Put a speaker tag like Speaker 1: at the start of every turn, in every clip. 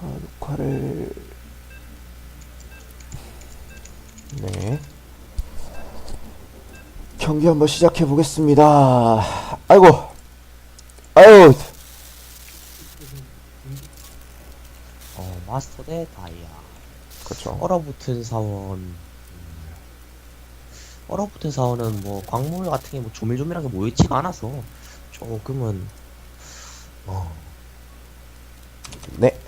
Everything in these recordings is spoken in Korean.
Speaker 1: 아, 녹화를 네 경기 한번 시작해 보겠습니다. 아이고 아유
Speaker 2: 어, 마스터 대 다이아.
Speaker 1: 그렇죠.
Speaker 2: 얼어붙은 사원. 음, 얼어붙은 사원은 뭐 광물 같은 게 뭐 조밀조밀하게 모여있지가 않아서 조금은 어,
Speaker 1: 네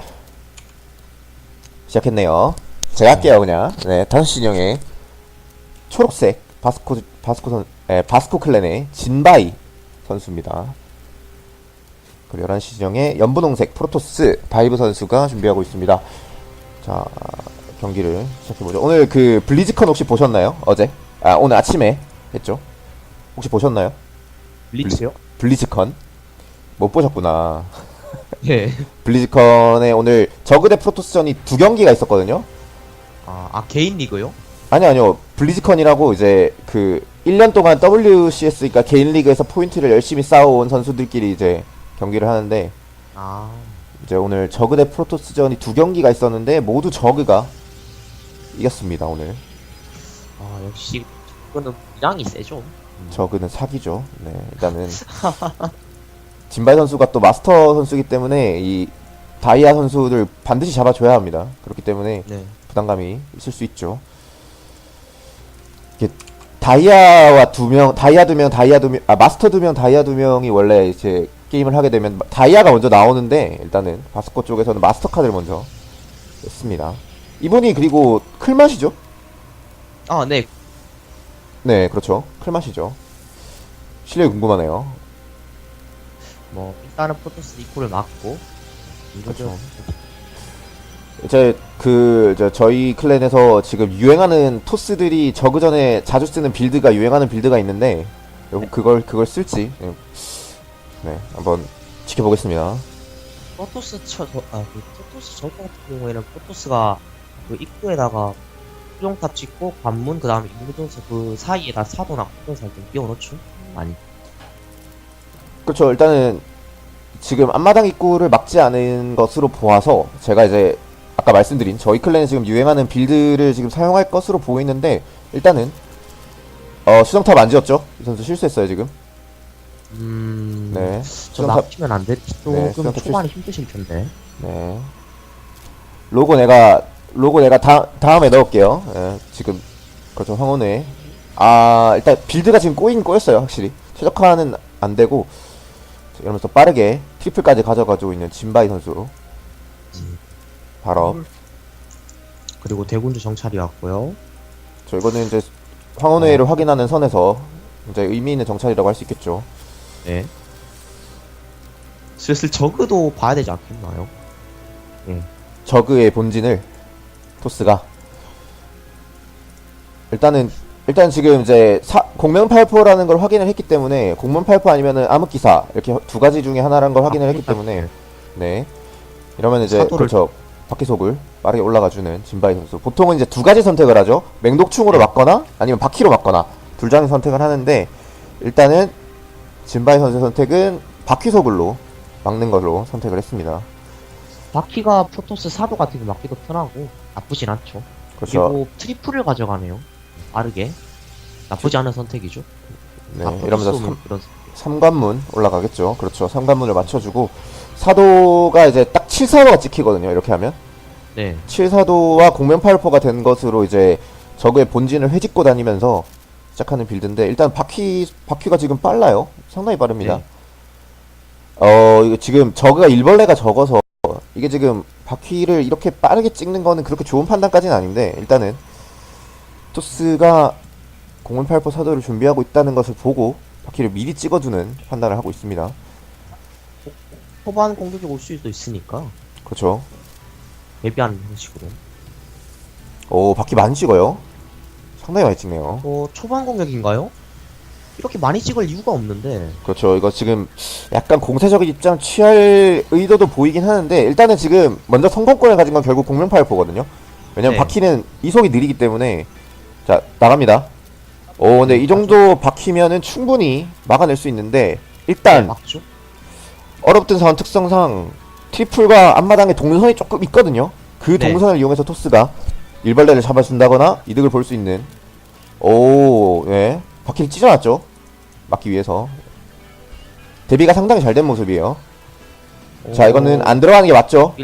Speaker 1: 시작했네요. 제가 할게요 그냥 네 다섯 시 진영의 초록색 바스코 바스코 선 에, 바스코 클랜의 진바이 선수입니다. 그리고 11시 진영의 연분홍색 프로토스 바이브 선수가 준비하고 있습니다. 자, 경기를 시작해보죠. 오늘 그 블리즈컨 혹시 보셨나요? 어제? 아, 오늘 아침에 했죠? 혹시 보셨나요?
Speaker 2: 블리츠요?
Speaker 1: 블리즈컨? 못 보셨구나.
Speaker 2: 예.
Speaker 1: 블리즈컨에 오늘 저그 대 프로토스전이 두 경기가 있었거든요?
Speaker 2: 아, 아 개인 리그요?
Speaker 1: 아니, 아니요. 블리즈컨이라고 이제 그 1년 동안 WCS, 그러니까 개인 리그에서 포인트를 열심히 쌓아온 선수들끼리 이제 경기를 하는데,
Speaker 2: 아,
Speaker 1: 이제 오늘 저그 대 프로토스전이 두 경기가 있었는데 모두 저그가 이겼습니다 오늘
Speaker 2: 아 역시 그거는 이랑이 세죠.
Speaker 1: 저그는 사기죠 네 일단은 진발 선수가 또 마스터 선수이기 때문에 이 다이아 선수들 반드시 잡아줘야 합니다. 그렇기 때문에
Speaker 2: 네.
Speaker 1: 부담감이 있을 수 있죠. 이게 다이아와 두 명 다이아 두 명 다이아 두 명 아 마스터 두 명 다이아 두 명이 원래 이제 게임을 하게 되면 다이아가 먼저 나오는데 일단은 바스코 쪽에서는 마스터 카드를 먼저 냈습니다. 이분이 그리고 클맛이죠?
Speaker 2: 아, 네.
Speaker 1: 네 그렇죠. 클맛이죠. 실력이 궁금하네요
Speaker 2: 뭐 일단은 프로토스 이코를 막고 이거죠.
Speaker 1: 이제 그 저, 저희 클랜에서 지금 유행하는 토스들이 저그 전에 자주 쓰는 빌드가 유행하는 빌드가 있는데 요- 그걸 그걸 쓸지 네, 네 한번 지켜보겠습니다.
Speaker 2: 프로토스 저, 저, 아, 그 프로토스 저거 같은 경우에는 프로토스가 그 입구에다가 수정탑 짓고 관문 그 다음에 인구전서 그 사이에다 사도나 공전사 좀 끼워놓죠. 많이.
Speaker 1: 그렇죠. 일단은 지금 앞마당 입구를 막지 않은 것으로 보아서 제가 이제 아까 말씀드린 저희 클랜에 지금 유행하는 빌드를 지금 사용할 것으로 보이는데 일단은 어 수정탑 안 지었죠? 이 선수 실수했어요 지금.
Speaker 2: 음.
Speaker 1: 네.
Speaker 2: 저
Speaker 1: 수정탑
Speaker 2: 막히면 안 돼. 조금
Speaker 1: 수정탑
Speaker 2: 초반에 힘드실 텐데.
Speaker 1: 네. 로고 내가 로고 내가 다, 다음에 넣을게요. 예, 지금 그렇죠 황혼회. 아 일단 빌드가 지금 꼬인 꼬였어요 확실히 최적화는 안 되고 자, 이러면서 빠르게 트리플까지 가져가지고 있는 진바이 선수.
Speaker 2: 음.
Speaker 1: 바로
Speaker 2: 그리고 대군주 정찰이 왔고요.
Speaker 1: 저 이거는 이제 황혼회를 확인하는 선에서 이제 의미 있는 정찰이라고 할 수 있겠죠.
Speaker 2: 네. 슬슬 저그도 봐야 되지 않겠나요?
Speaker 1: 저그의 본진을 토스가 일단은 일단 지금 이제 사, 공명 팔포라는 걸 확인을 했기 때문에 공명팔포 아니면은 암흑기사 이렇게 두 가지 중에 하나라는 걸 확인을 했기 때문에. 네. 이러면 이제
Speaker 2: 사도를-
Speaker 1: 그렇죠. 바퀴속을 빠르게 올라가주는 진바이 선수. 보통은 이제 두 가지 선택을 하죠. 맹독충으로
Speaker 2: 네.
Speaker 1: 맞거나 아니면 바퀴로 맞거나 둘 중에 선택을 하는데 일단은 진바이 선수의 선택은 바퀴속을로 막는 걸로 선택을 했습니다.
Speaker 2: 바퀴가 프로토스 사도 같은 게 막기도 편하고 나쁘진 않죠.
Speaker 1: 그렇죠.
Speaker 2: 그리고 트리플을 가져가네요. 빠르게. 나쁘지 않은 선택이죠.
Speaker 1: 네
Speaker 2: 아,
Speaker 1: 이러면서 삼, 삼관문 올라가겠죠. 그렇죠. 삼관문을 맞춰주고 사도가 이제 딱 7사도가 찍히거든요. 이렇게 하면
Speaker 2: 네.
Speaker 1: 7사도와 공면팔포가 된 것으로 이제 적의 본진을 회집고 다니면서 시작하는 빌드인데 일단 바퀴 바퀴가 지금 빨라요. 상당히 빠릅니다.
Speaker 2: 네.
Speaker 1: 어 이거 지금 저그가 일벌레가 적어서 이게 지금 바퀴를 이렇게 빠르게 찍는 거는 그렇게 좋은 판단까지는 아닌데 일단은 토스가 공문팔포 사도를 준비하고 있다는 것을 보고 바퀴를 미리 찍어두는 판단을 하고 있습니다.
Speaker 2: 초반 공격이 올 수도 있으니까
Speaker 1: 그렇죠.
Speaker 2: 예비하는 형식으로.
Speaker 1: 오 바퀴 많이 찍어요. 상당히 많이 찍네요.
Speaker 2: 어, 초반 공격인가요? 이렇게 많이 찍을 이유가 없는데.
Speaker 1: 그렇죠. 이거 지금 약간 공세적인 입장 취할 의도도 보이긴 하는데 일단은 지금 먼저 성공권을 가진 건 결국 공명팔포거든요. 왜냐면
Speaker 2: 네.
Speaker 1: 바퀴는 이속이 느리기 때문에 자 나갑니다. 오 근데 이 정도 바퀴면은 충분히 막아낼 수 있는데
Speaker 2: 네,
Speaker 1: 일단
Speaker 2: 막죠?
Speaker 1: 얼어붙은 상황 특성상 트리플과 앞마당에 동선이 조금 있거든요. 그
Speaker 2: 네.
Speaker 1: 동선을 이용해서 토스가 일벌레를 잡아준다거나 이득을 볼 수 있는 오, 예. 바퀴를 찢어놨죠. 막기 위해서. 대비가 상당히 잘 된 모습이에요. 자, 이거는 안 들어가는 게 맞죠?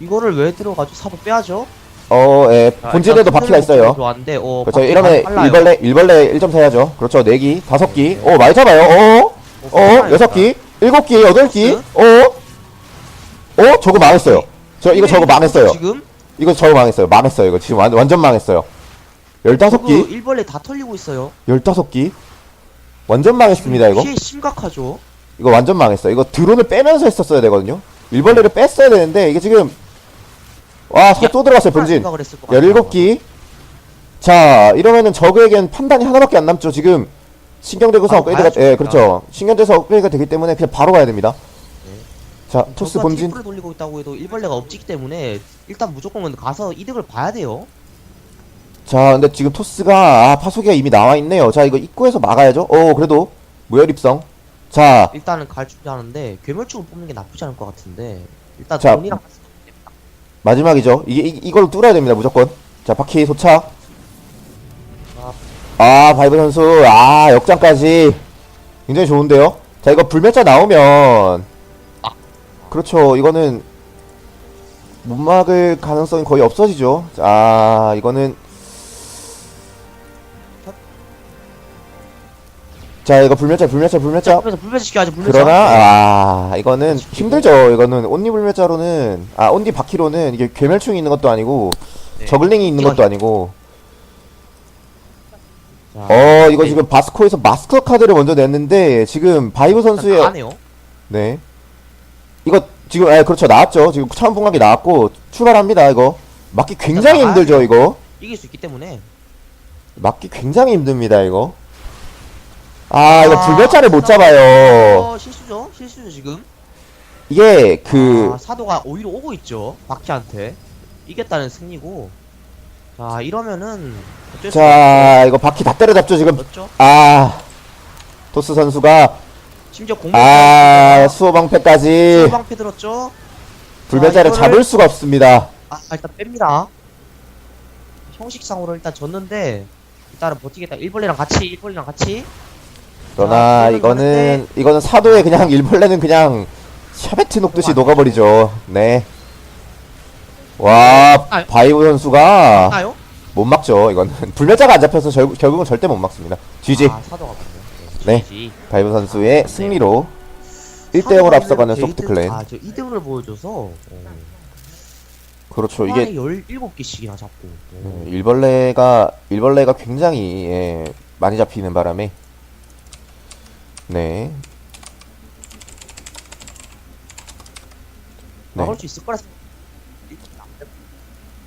Speaker 2: 이거를 왜 들어가죠? 사도 빼야죠.
Speaker 1: 어, 예.
Speaker 2: 자,
Speaker 1: 본진에도 바퀴가 있어요.
Speaker 2: 좋았는데, 어,
Speaker 1: 그렇죠.
Speaker 2: 바퀴
Speaker 1: 이러면
Speaker 2: 빨라요.
Speaker 1: 일벌레, 일벌레 1점 사야죠. 그렇죠. 4기, 5기.
Speaker 2: 네.
Speaker 1: 오, 많이 잡아요. 어,
Speaker 2: 어,
Speaker 1: 어,
Speaker 2: 빨라요.
Speaker 1: 6기, 7기, 8기. 어, 어, 저거 망했어요. 저, 이거 저거 망했어요.
Speaker 2: 지금
Speaker 1: 이거 저거 망했어요. 망했어요. 이거 지금 완, 완전 망했어요.
Speaker 2: 저거
Speaker 1: 15기,
Speaker 2: 일벌레 다 털리고 있어요.
Speaker 1: 15기. 완전 망했습니다, 이거.
Speaker 2: 피해 심각하죠.
Speaker 1: 이거 완전 망했어. 이거 드론을 빼면서 했었어야 되거든요. 일벌레를 뺐어야 되는데 이게 지금 와, 사또 들어갔어요, 본진.
Speaker 2: 생각을 했을 것 같아요.
Speaker 1: 17기. 자, 이러면은 적에겐 판단이 하나밖에 안 남죠. 지금 신경대구서
Speaker 2: 바로
Speaker 1: 업그레이드가
Speaker 2: 가야죠,
Speaker 1: 예, 그렇죠. 신경대서 업그레이드가 되기 때문에 그냥 바로 가야 됩니다. 자, 토스
Speaker 2: 저가
Speaker 1: 본진.
Speaker 2: 돌리고 있다고 해도 일벌레가 없기 때문에 일단 무조건 가서 이득을 봐야 돼요.
Speaker 1: 자, 근데 지금 토스가 아, 파수기가 이미 나와 있네요. 자, 이거 입구에서 막아야죠. 오, 그래도 무혈입성. 자,
Speaker 2: 일단은 갈 준비하는데 괴멸축을 뽑는 게 나쁘지 않을 것 같은데 일단
Speaker 1: 자,
Speaker 2: 돈이랑 같이
Speaker 1: 마지막이죠. 이게 이, 이걸 뚫어야 됩니다. 무조건. 자, 바퀴 소차.
Speaker 2: 아.
Speaker 1: 아, 바이브 선수. 아, 역장까지. 굉장히 좋은데요. 자, 이거 불멸자 나오면 그렇죠. 이거는 못 막을 가능성이 거의 없어지죠. 자, 이거는 자, 이거 불멸자, 불멸자, 불멸자.
Speaker 2: 불면서 불면서 시켜야죠. 불면서.
Speaker 1: 그러나 아 이거는 힘들죠. 이거는 온리 불멸자로는 아 온리 바퀴로는 이게 괴멸충이 있는 것도 아니고
Speaker 2: 네.
Speaker 1: 저글링이 있는 것도 아니고
Speaker 2: 자,
Speaker 1: 어 이거
Speaker 2: 네.
Speaker 1: 지금 바스코에서 마스터 카드를 먼저 냈는데 지금 바이브 선수의
Speaker 2: 나네요.
Speaker 1: 네 이거 지금 아 그렇죠 나왔죠. 지금 차원 분각이 나왔고 출발합니다. 이거 막기 굉장히. 힘들죠. 이거
Speaker 2: 이길 수 있기 때문에.
Speaker 1: 막기 굉장히 힘듭니다. 이거 아 이거
Speaker 2: 아,
Speaker 1: 불멸자를 못 잡아요.
Speaker 2: 어, 실수죠. 실수죠 지금.
Speaker 1: 이게 그
Speaker 2: 아, 사도가 오히려 오고 있죠. 바퀴한테. 이겼다는 승리고. 자 이러면은 어쩔 수
Speaker 1: 자 이거 바퀴 다 때려잡죠 지금
Speaker 2: 없죠.
Speaker 1: 아 토스 선수가
Speaker 2: 심지어 공격.
Speaker 1: 아 수호방패까지
Speaker 2: 방패 들었죠.
Speaker 1: 불멸자를
Speaker 2: 자, 이거를-
Speaker 1: 잡을 수가 없습니다.
Speaker 2: 아 일단 뺍니다. 형식상으로 일단 졌는데 일단은 버티겠다. 일벌레랑 같이 일벌레랑 같이.
Speaker 1: 그러나
Speaker 2: 자,
Speaker 1: 이거는 이거는 사도에 그냥 일벌레는 그냥 샤베트 녹듯이
Speaker 2: 안
Speaker 1: 녹아버리죠. 네. 와
Speaker 2: 아유.
Speaker 1: 바이브 선수가
Speaker 2: 나요?
Speaker 1: 못 막죠. 이거는 불멸자가 안 잡혀서 결, 결국은 절대 못 막습니다. GG
Speaker 2: 아 사도가. 네. GG.
Speaker 1: 바이브 선수의 승리로 1대 0으로
Speaker 2: 사도가
Speaker 1: 앞서가는
Speaker 2: 이렇게
Speaker 1: 소프트 클랜.
Speaker 2: 아, 저 2등을 보여줘서 어.
Speaker 1: 그렇죠.
Speaker 2: 이게
Speaker 1: 이게
Speaker 2: 17개씩이나 잡고. 어.
Speaker 1: 네, 일벌레가 일벌레가 굉장히 예, 많이 잡히는 바람에 네. 네.
Speaker 2: 막을 수 있을 거라 생각.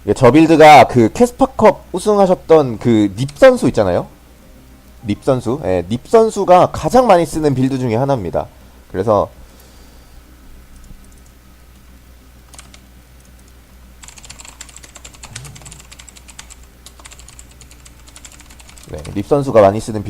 Speaker 1: 이게 저 빌드가 그 캐스파컵 우승하셨던 그 닙 선수 있잖아요. 닙 선수, 예, 닙 선수가 가장 많이 쓰는 빌드 중에 하나입니다. 그래서 네, 립 선수가 많이 쓰는 빌드.